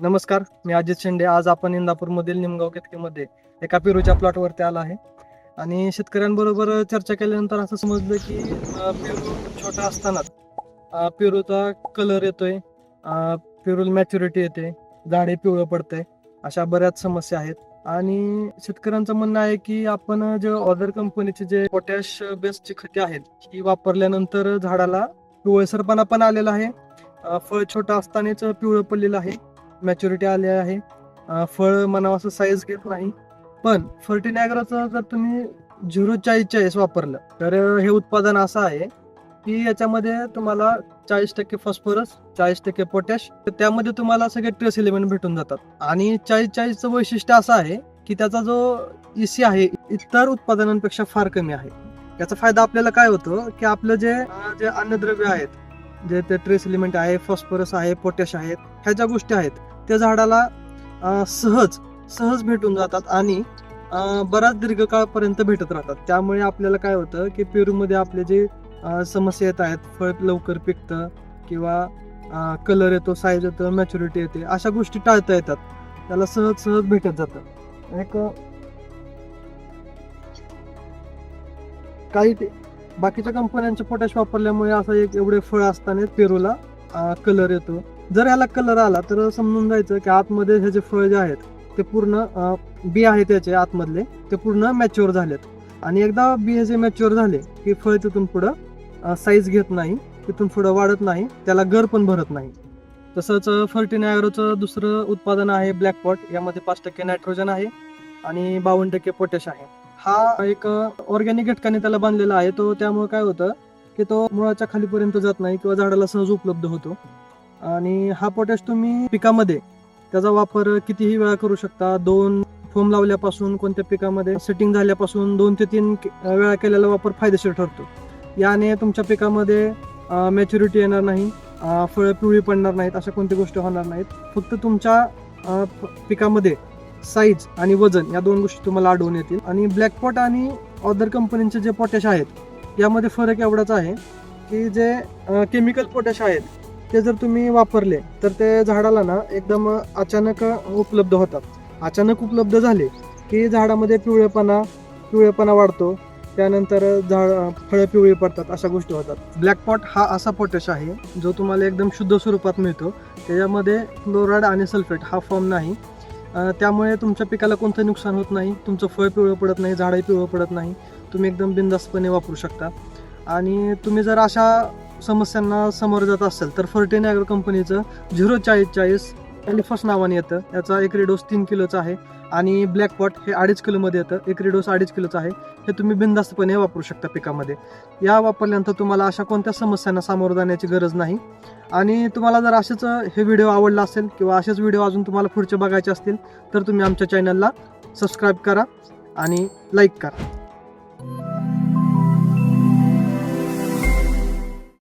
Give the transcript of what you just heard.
नमस्कार मी अजित शेंडे आज आपण इंदापूरमधील निमगाव केतकीमध्ये एका पेरूच्या प्लॉटवरती आला आहे. आणि शेतकऱ्यांबरोबर चर्चा केल्यानंतर असं समजलं की पेरू छोटा असतानाच पेरूचा कलर येतोय अं, पेरूल मॅच्युरिटी येते झाडे पिवळं पडतंय अशा बऱ्याच समस्या आहेत. आणि शेतकऱ्यांचं म्हणणं आहे की आपण जे ऑदर कंपनीचे जे पोटॅश बेस्टची खते आहेत ही वापरल्यानंतर झाडाला पिवळसरपणा पण आलेला आहे. फळ छोटं असतानाच पिवळं पडलेलं आहे. मॅच्युरिटी आली आहे. फळ म्हणावं असं साईज घेत नाही. पण फर्टिनायगरचं जर तुम्ही झिरो चाळीस चाळीस वापरलं तर हे उत्पादन असं आहे की याच्यामध्ये तुम्हाला चाळीस टक्के फॉस्फरस चाळीस टक्के पोटॅश तर त्यामध्ये तुम्हाला सगळे ट्रेस एलिमेंट भेटून जातात. आणि चाळीस चाळीसचं वैशिष्ट्य असं आहे की त्याचा जो इसी आहे इतर उत्पादनांपेक्षा फार कमी आहे. याचा फायदा आपल्याला काय होतो की आपलं जे जे अन्नद्रव्य आहेत जे ते ट्रेस एलिमेंट आहे फॉस्फरस आहे पोटॅश आहेत ह्या ज्या गोष्टी आहेत त्या झाडाला सहज सहज भेटून जातात आणि बराच दीर्घकाळपर्यंत भेटत राहतात. त्यामुळे आपल्याला काय होतं की पेरूमध्ये आपले जे समस्या येत आहेत फळ लवकर पिकतं किंवा कलर येतो साईज येतो मॅच्युरिटी येते अशा गोष्टी टाळता येतात. त्याला सहज सहज भेटत जातं. एक काही ते- बाकीच्या कंपन्यांचे पोटॅश वापरल्यामुळे असं एक एवढे फळ असताना पेरूला कलर येतो. जर याला कलर आला तर समजून जायचं की आतमध्ये हे जे फळ जे आहेत ते पूर्ण बी आहे त्याचे आतमधले ते पूर्ण मॅच्युअर झालेत. आणि एकदा बी हे जे मॅच्युअर झाले की फळ तिथून पुढं साईज घेत नाही तिथून पुढं वाढत नाही त्याला गर पण भरत नाही. तसंच फर्टिनायरोचं दुसरं उत्पादन आहे ब्लॅक पॉट यामध्ये पाच टक्के नायट्रोजन आहे आणि बावन्न टक्के पोटॅश आहे. हा एक ऑर्गॅनिक घटकाने त्याला बांधलेला आहे तो त्यामुळे काय होतं की तो मुळाच्या खालीपर्यंत जात नाही किंवा झाडाला सहज उपलब्ध होतो. आणि हा पोटॅश तुम्ही पिकामध्ये त्याचा वापर कितीही वेळा करू शकता. दोन फोम लावल्यापासून कोणत्या पिकामध्ये सेटिंग झाल्यापासून दोन ते तीन वेळा केलेला वापर फायदेशीर ठरतो. याने तुमच्या पिकामध्ये मॅच्युरिटी येणार नाही फळं पिवळी पडणार नाहीत अशा कोणत्या गोष्टी होणार नाहीत. फक्त तुमच्या पिकामध्ये साईज आणि वजन या दोन गोष्टी तुम्हाला आढळून येतील. आणि ब्लॅकपॉट आणि अदर कंपनीचे जे पोटॅश आहेत यामध्ये फरक एवढाच आहे की जे केमिकल पोटॅश आहेत ते जर तुम्ही वापरले तर ते झाडाला ना एकदम अचानक उपलब्ध होतात. अचानक उपलब्ध झाले की झाडामध्ये पिवळेपणा पिवळेपणा वाढतो. त्यानंतर झाड फळं पिवळी पडतात अशा गोष्टी होतात. ब्लॅकपॉट हा असा पोटॅश आहे जो तुम्हाला एकदम शुद्ध स्वरूपात मिळतो. त्याच्यामध्ये क्लोराईड आणि सल्फेट हा फॉर्म नाही. त्यामुळे तुमच्या पिकाला कोणतं नुकसान होत नाही. तुमचं फळ पिवळं पडत नाही झाडही पिवळं पडत नाही. तुम्ही एकदम बिंदास्तपणे वापरू शकता. आणि तुम्ही जर अशा समस्यांना समोर जात असेल तर फर्टिनायगर कंपनीचं झिरो चाळीस चाळीस एलिफस नावाने येतं. याचा एक डोस तीन किलोचा आहे. आणि ब्लॅक पॉट हे अडीच किलोमध्ये येतं. एक डोस अडीच किलोचं आहे. हे तुम्ही बिंदास्तपणे वापरू शकता पिकामध्ये. या वापरल्यानंतर तुम्हाला अशा कोणत्या समस्यांना सामोरं जाण्याची गरज नाही. आणि तुम्हाला जर असेच हे व्हिडिओ आवडला असेल किंवा असेच व्हिडिओ अजून तुम्हाला पुढचे बघायचे असतील तर तुम्ही आमच्या चॅनलला सबस्क्राईब करा आणि लाईक करा.